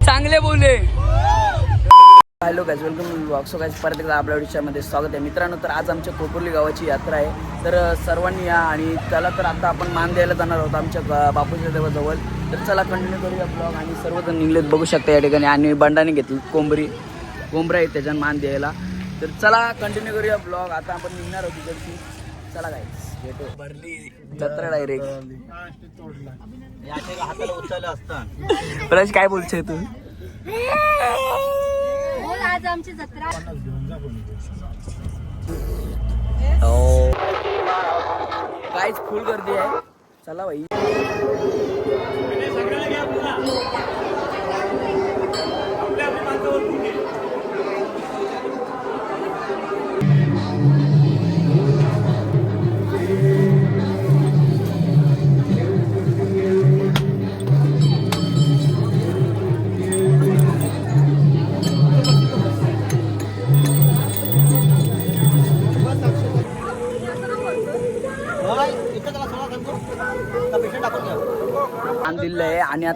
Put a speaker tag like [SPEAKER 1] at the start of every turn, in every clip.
[SPEAKER 1] चांगले बोले. Hello guys welcome blog. So guys परत एकदा आपल्या विषयामध्ये स्वागत आहे. मित्रांनो तर आज आमच्या कोपोली गावाची यात्रा आहे. तर सर्वांनी या आणि त्याला तर आता आपण मान द्यायला जाणार आहोत आमच्या बापूच्या देवाजवळ. तर चला कंटिन्यू करूया ब्लॉग आणि सर्वजण निघलेत बघू शकता या ठिकाणी. आणि बंडाने घेतली कोंबरी. कोंबरा आहे त्याच्यानं मान द्यायला. तर चला कंटिन्यू करूया ब्लॉग आता आपण निघणार आहोत तिकडची. चला गाईज भेटू भरली. जत्रा डायरेक्ट
[SPEAKER 2] हाताला उचललं असतं.
[SPEAKER 1] प्रकाश काय बोलतोय तू?
[SPEAKER 3] बोल आज आमची जत्रा.
[SPEAKER 1] काहीच फुल गर्दी आहे. चला भाई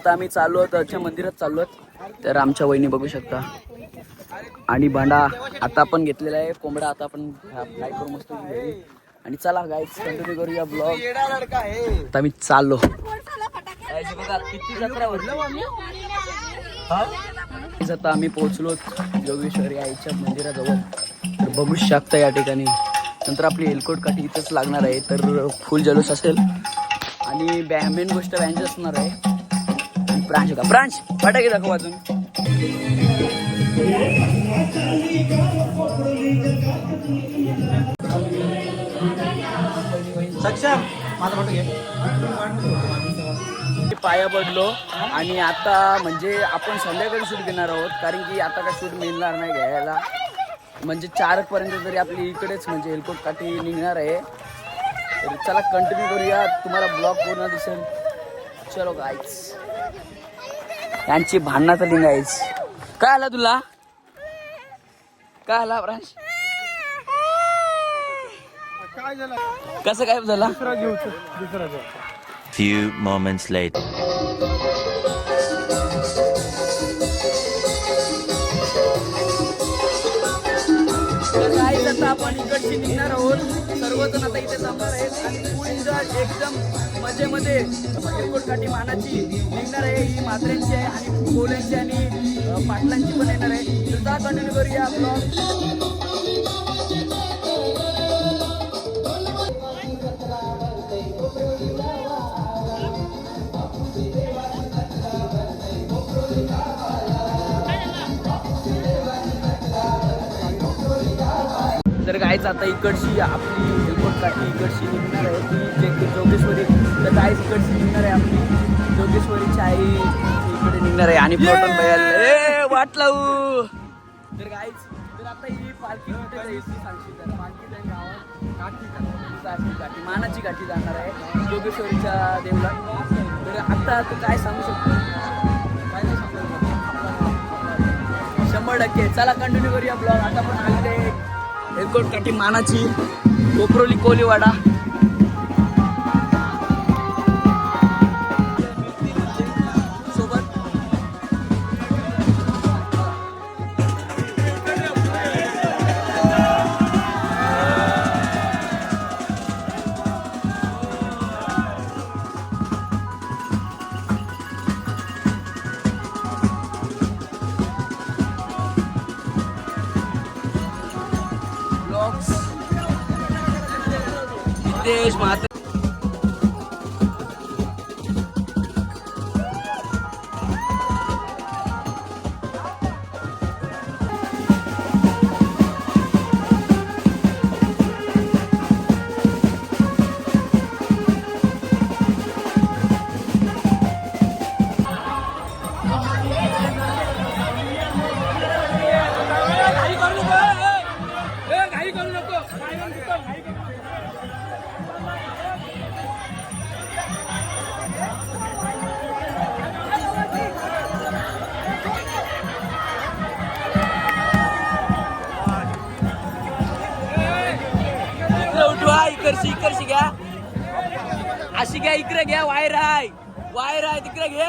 [SPEAKER 1] आता आम्ही चाललो आहोत त्याच्या मंदिरात चाललो आहोत. तर आमच्या वहिनी बघू शकता. आणि भांडा आता आपण घेतलेला आहे कोंबडा आता आपण फ्राय करू मस्त आणि चला गाईज कंटिन्यू करूया ब्लॉग आता मी चाललो. बघा, किती जत्रा आता आम्ही पोहोचलो जोगेश्वरी आईच्या मंदिराजवळ. तर बघू शकता या ठिकाणी. नंतर आपली एलकोट काठी इथंच लागणार आहे तर फुल जलूस असेल. आणि बॅ मेन गोष्ट बँच असणार आहे. ब्रांच का ब्रांच. फटाके दाखव अजून?
[SPEAKER 2] सक्षम माझा फोटो घे.
[SPEAKER 1] पाया पडलो आणि आता म्हणजे आपण संध्याकाळी शूट घेणार आहोत कारण की आता काय शूट मिळणार नाही घ्यायला. म्हणजे चार पर्यंत तरी आपली इकडेच म्हणजे हेलकोट काठी निघणार आहे. तर चला कंटिन्यू करूया. तुम्हाला ब्लॉग पूर्ण दिसेल. चलो गाईच यांची भांडणं तर लिंगायच काय आला तुला? काय आला ब्रांच
[SPEAKER 2] काय झालं?
[SPEAKER 1] कसं काय झाला?
[SPEAKER 2] दुसरा घेऊ दुसरा घेऊ
[SPEAKER 4] Few moments later.
[SPEAKER 1] तर guys, आता आपण इकडची निघणार आहोत. सर्वजण आता इथे जमणार आहेत आणि फुल एन्जॉय मध्ये मध्ये एकोटकाठी मानाची निघणार आहे. ही म्हात्र्यांची आहे आणि कोल्यांची आणि पाटलांची पण येणार आहे. तर जा कंटिन्यू करूया ब्लॉग गायच आता इकडची आपली एलकोट काठी इकडची निघणार आहे. ती जे की जोगेश्वरी तर गायच इकडची निघणार आहे आपली. जोगेश्वरीची आई इकडे निघणार आहे आणि वाट लावू तर गायच तर आता ही पालखी सांगशील तर. पालखी जाईल गावात. काठी मानाची काठी जाणार आहे जोगेश्वरीच्या देवळात. तर आता तू काय सांगू शकतो? काय नाही सांगू शकतो? शंभर टक्के. चला कंटिन्यू करूया ब्लॉग आता पण आलेले एलकोट काठी मानाची कोपरोली कोलीवाडा इकरसी इकडशी घ्या. अशी घ्या इकडे घ्या वायर आहे वायर आहे तिकडे घे.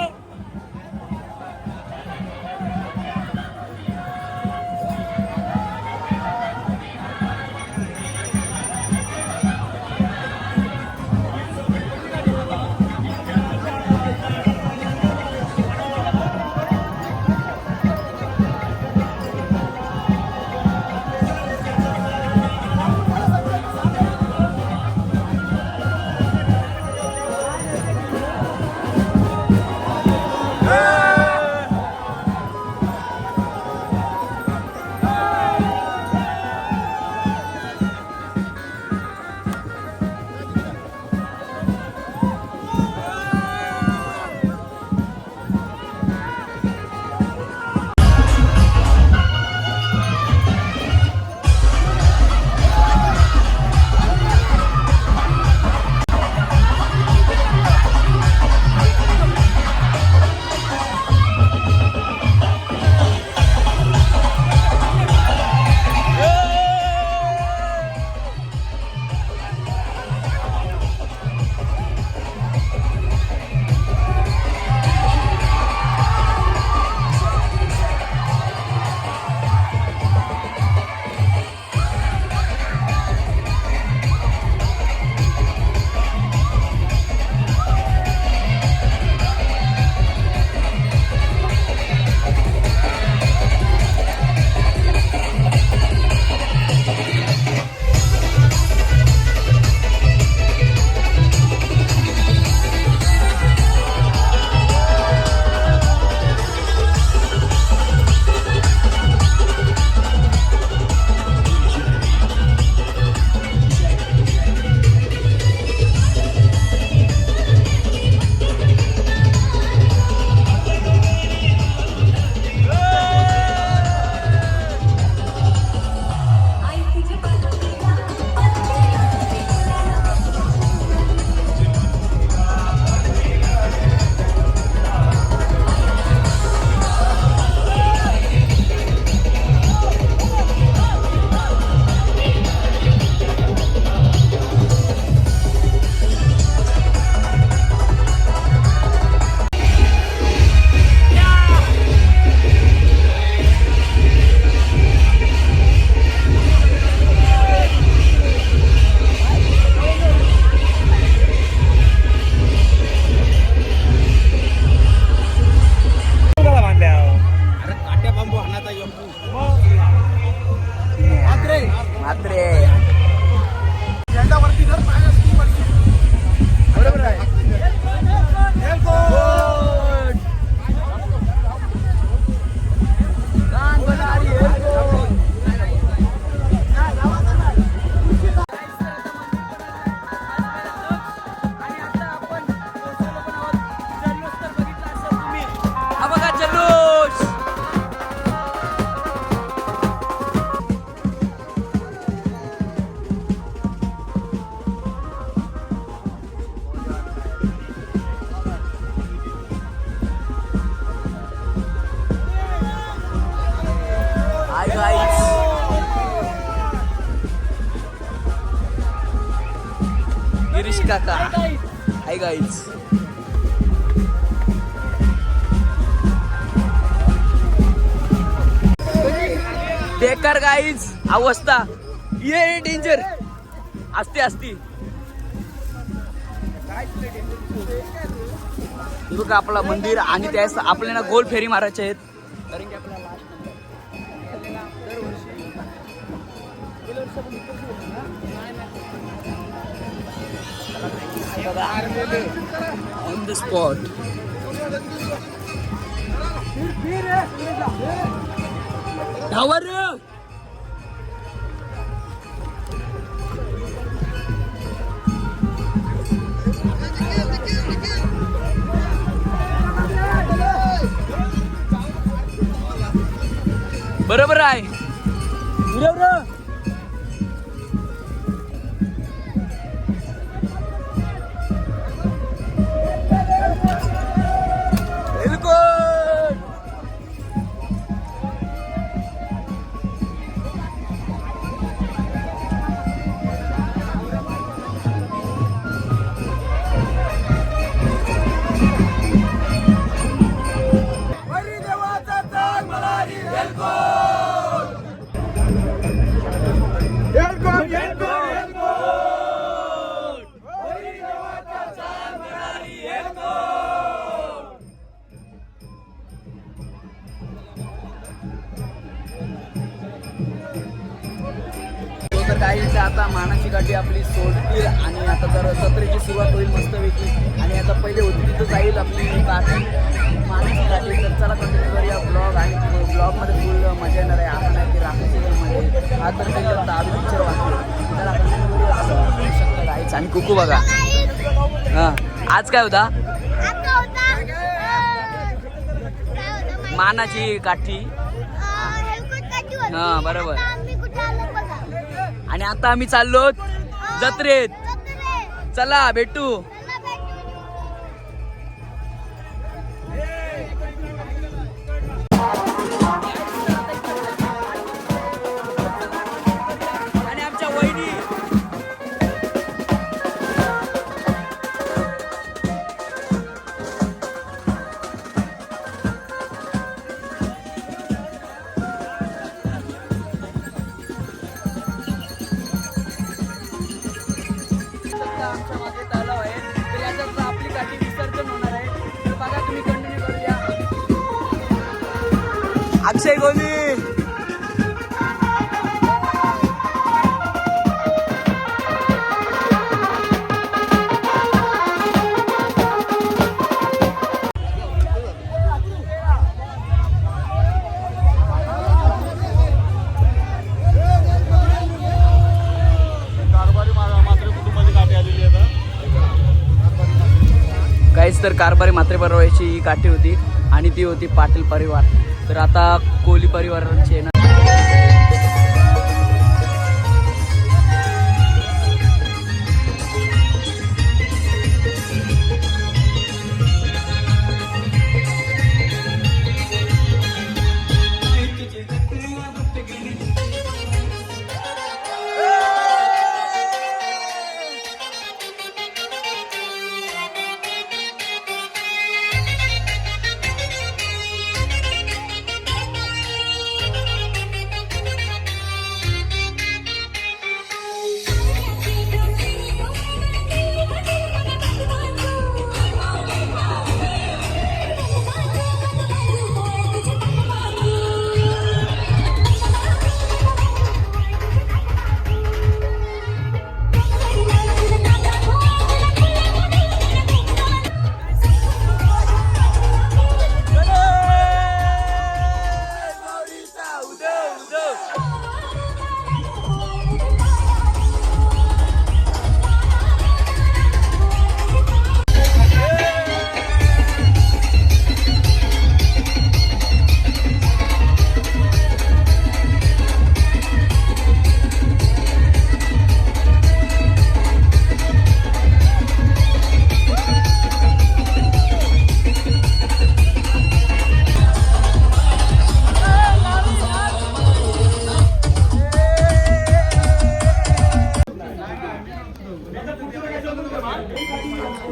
[SPEAKER 1] Lights. बेकार गाईज अवस्था. ये डेंजर असते असती बघा आपला मंदिर आणि त्यास आपल्याला गोल फेरी मारायचे आहेत. कारण की आपल्याला ऑन द स्पॉट धावा रे बरोबर आहे उडव काय होता? मानाची काठी. हा, बरोबर. आणि आता आम्ही चाललो जत्रेत चला भेटू. अक्षय गोली काहीच तर कारभारी मात्रे परवायची ही काठी होती आणि ती होती पाटील परिवार. तर आता कोहली परिवारांचे ना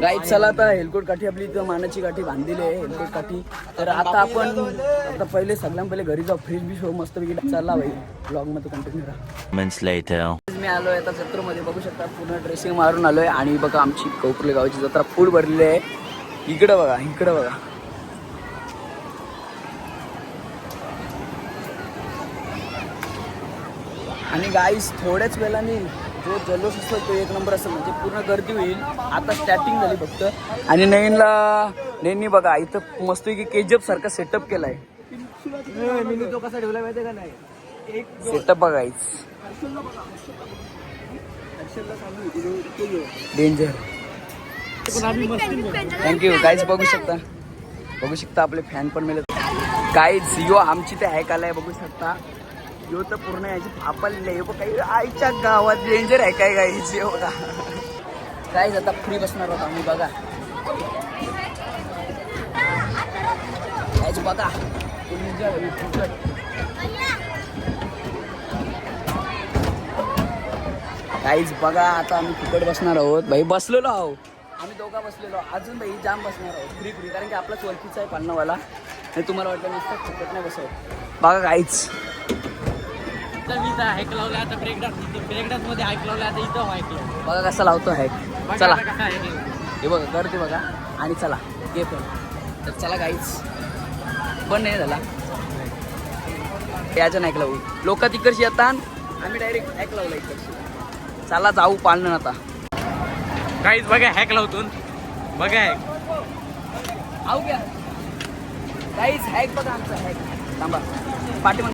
[SPEAKER 1] गाईत चला आता हेलकोट काठी आपली इथं मानाची काठी बांधलेली आहे हेलकोट काठी. तर आता आपण आता पहिले सगळ्यात पहिले घरी जाऊ फ्रीज बी शो मस्त पैकी चालला भाई. ब्लॉगमध्ये कंटिन्यू राहा. मी आलोय आता जत्रेमध्ये बघू शकता पूर्ण ड्रेसिंग मारून आलोय आणि बघा आमची कौकुले गावाची जत्रा फुल भरलेली आहे. इकडं बघा इकडं बघा. आणि गाईस थोड्याच वेळाने जो जल्लोष असतो तो एक नंबर असेल म्हणजे पूर्ण गर्दी होईल. आता स्टार्टिंग झाली फक्त. आणि नईनला नईननी बघा इथं मस्त की के सारखा सेटअप केलाय.
[SPEAKER 2] तो कसा ठेवला माहिती का नाही
[SPEAKER 1] सेटअप बघायच डेंजर थँक्यू काहीच बघू शकता. बघू शकता आपले फॅन पण मिळत काहीच यो आमची ते ऐकायला आलाय बघू शकता. यो तर पूर्ण याची फापालेली आहे. बघ काही आईच्या गावात डेंजर आहे काय काय यो बघा. काय आता फ्री बसणार होता आम्ही बघा. काहीच बघा. फुकट. काहीच बघा आता आम्ही फुकट बसणार आहोत. भाई बसलेलो आहो. आम्ही दोघा बसलेलो आहोत. अजून भाई जाम बसणार आहोत. फ्री फ्री कारण की आपलाच ओळखीचा आहे पन्नावाला. आणि तुम्हाला वाटलं नसतं फुकट नाही बसवत बघा काहीच
[SPEAKER 5] तर मी इथं हाईक लावला आता ब्रेक डान्स ब्रेक डान्समध्ये हाईक लावला आता इथं हाईक लावला
[SPEAKER 1] बघा कसा लावतो
[SPEAKER 5] बघा
[SPEAKER 1] चला. हे. बघा करते बघा. आणि चला घे पण. तर चला काहीच पण नाही झाला. याच्या नाही लावू लोक तिकडची येतात. आम्ही डायरेक्ट हॅक लावला इकडे चला जाऊ पाळणं आता.
[SPEAKER 5] काहीच बघा हॅक लावतून बघा हॅक
[SPEAKER 1] आऊ घ्या. काहीच हॅक बघा आमचा हॅक थांबा. पाठीमाग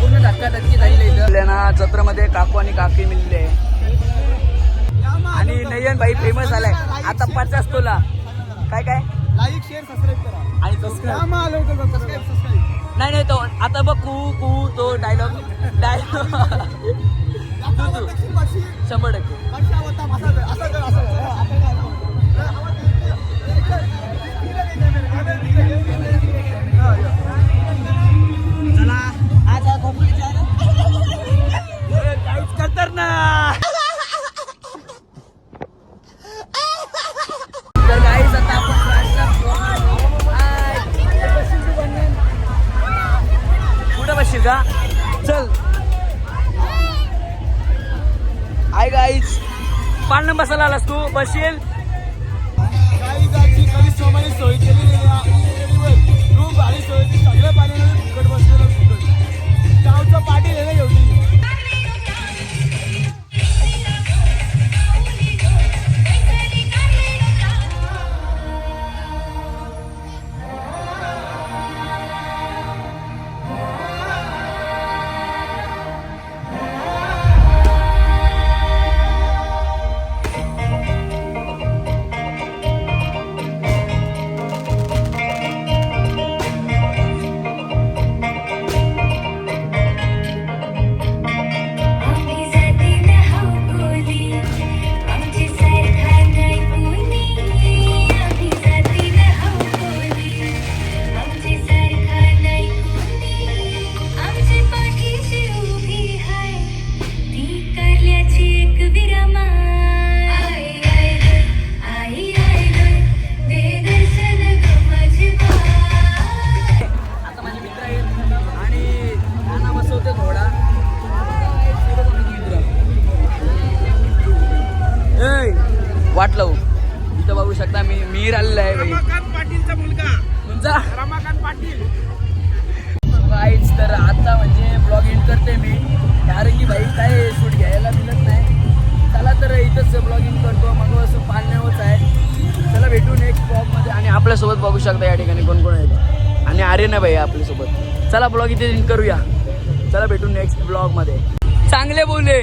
[SPEAKER 1] पूर्ण धक्का धक्की झालेली इथं आपल्याला जत्रेमध्ये काकू आणि काकी मिळले. आणि नयन भाई फेमस झालाय आता पचास तोला. काय काय?
[SPEAKER 2] लाईक शेअर सबस्क्राईब करा.
[SPEAKER 1] आणि सबस्क्राईब नाही नाही तो आता बघ कू कू तो डायलॉग डायलॉग शंभर टक्के. वाट लावू इथं बघू शकता मी मीर आलेला आहे
[SPEAKER 2] रमाकांत पाटीलचा मुलगा.
[SPEAKER 1] तुमचा
[SPEAKER 2] रमाकांत पाटील.
[SPEAKER 1] काहीच तर आता म्हणजे ब्लॉग एंड करते मी. कारण की भाई काय शूट घ्यायला मिळत नाही. चला तर इथंच ब्लॉगिंग करतो. मग असं पालण्यावरच आहे. चला भेटू नेक्स्ट ब्लॉगमध्ये आणि आपल्यासोबत बघू शकता या ठिकाणी कोण कोण आहेत. आणि आर्यन आहे भाई आपल्यासोबत. चला ब्लॉग इथे end करूया. चला भेटू नेक्स्ट ब्लॉगमध्ये चांगले बोलले